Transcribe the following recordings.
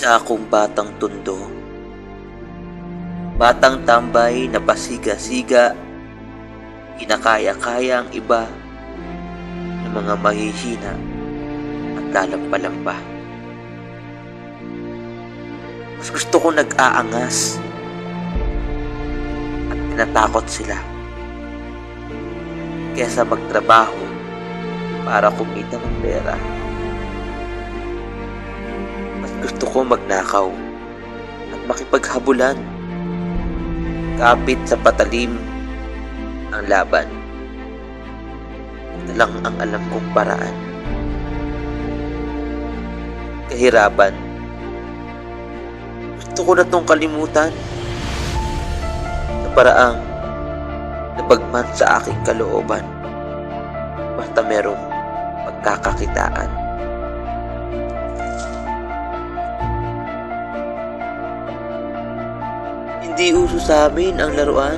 Isa akong batang tundo. Batang tambay na pasiga-siga, kinakaya-kaya ang iba ng mga mahihina at lalampa-lampa. Mas gusto ko nag-aangas at tinatakot sila kesa magtrabaho para kumita ng pera. Ko magnakaw at makipaghabulan kapit sa patalim ang laban. Ito lang ang alam kong paraan. Kahirapan. Gusto ko na tong kalimutan sa paraang nabagman sa aking kalooban. Basta merong pagkakakitaan. Hindi uso sa amin ang laruan.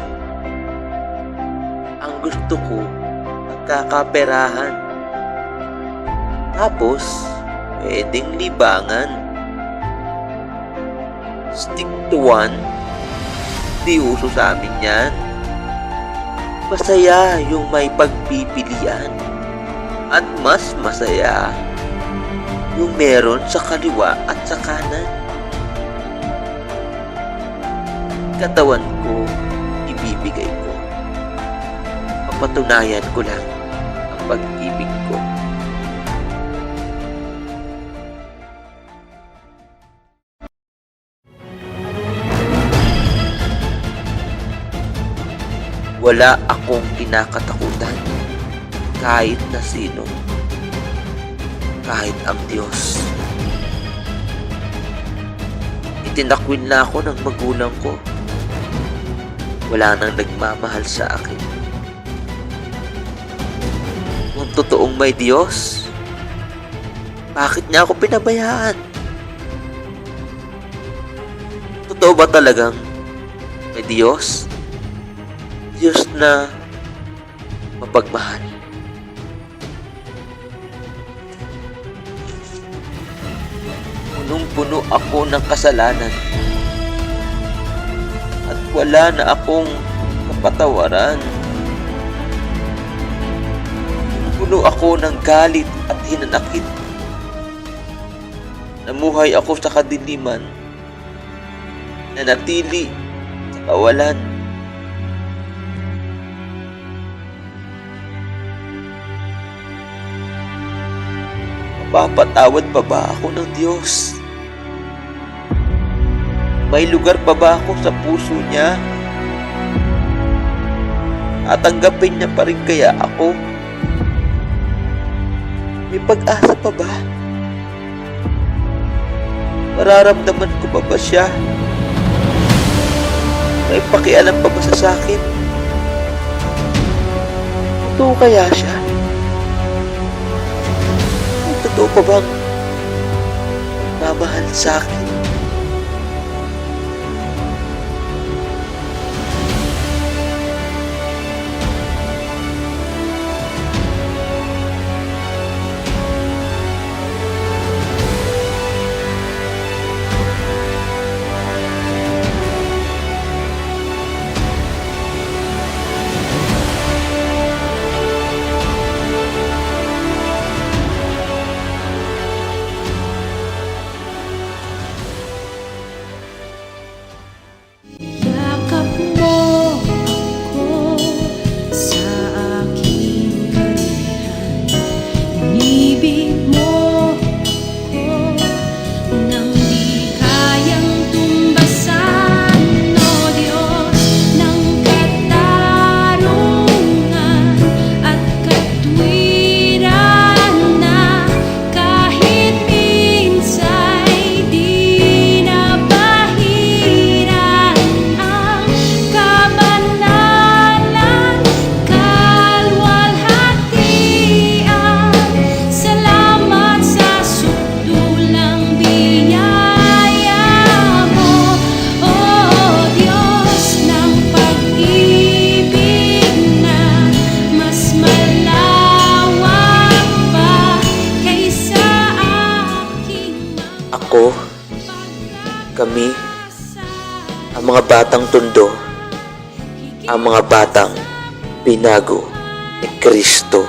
Ang gusto ko, magkakaperahan. Tapos, pwedeng libangan. Stick to one. Di uso sa amin yan. Masaya yung may pagpipilian. At mas masaya yung meron sa kaliwa at sa kanan. Katawan ko, ibibigay ko. Papatunayan ko lang ang pag-ibig ko. Wala akong kinakatakutan kahit na sino. Kahit ang Diyos. Itinakwil na ako ng magulang ko. Wala nang nagmamahal sa akin. Kung totoong may Diyos, bakit niya ako pinabayaan? Totoo ba talagang may Diyos? Diyos na mapagmahal. Punong-puno ako ng kasalanan. Wala na akong kapatawaran. Puno ako ng galit at hinanakit. Namuhay ako sa kadiliman. Nanatili sa kawalan. Mapapatawad pa ba ako ng Diyos? May lugar pa ba ako sa puso niya? At tanggapin niya pa rin kaya ako? May pag-asa pa ba? Mararamdaman ko pa ba siya? May pakialam pa ba sa akin? Totoo kaya siya? Totoo pa bang mamahal sa akin? Kami, ang mga batang tundo, ang mga batang binago ni Kristo.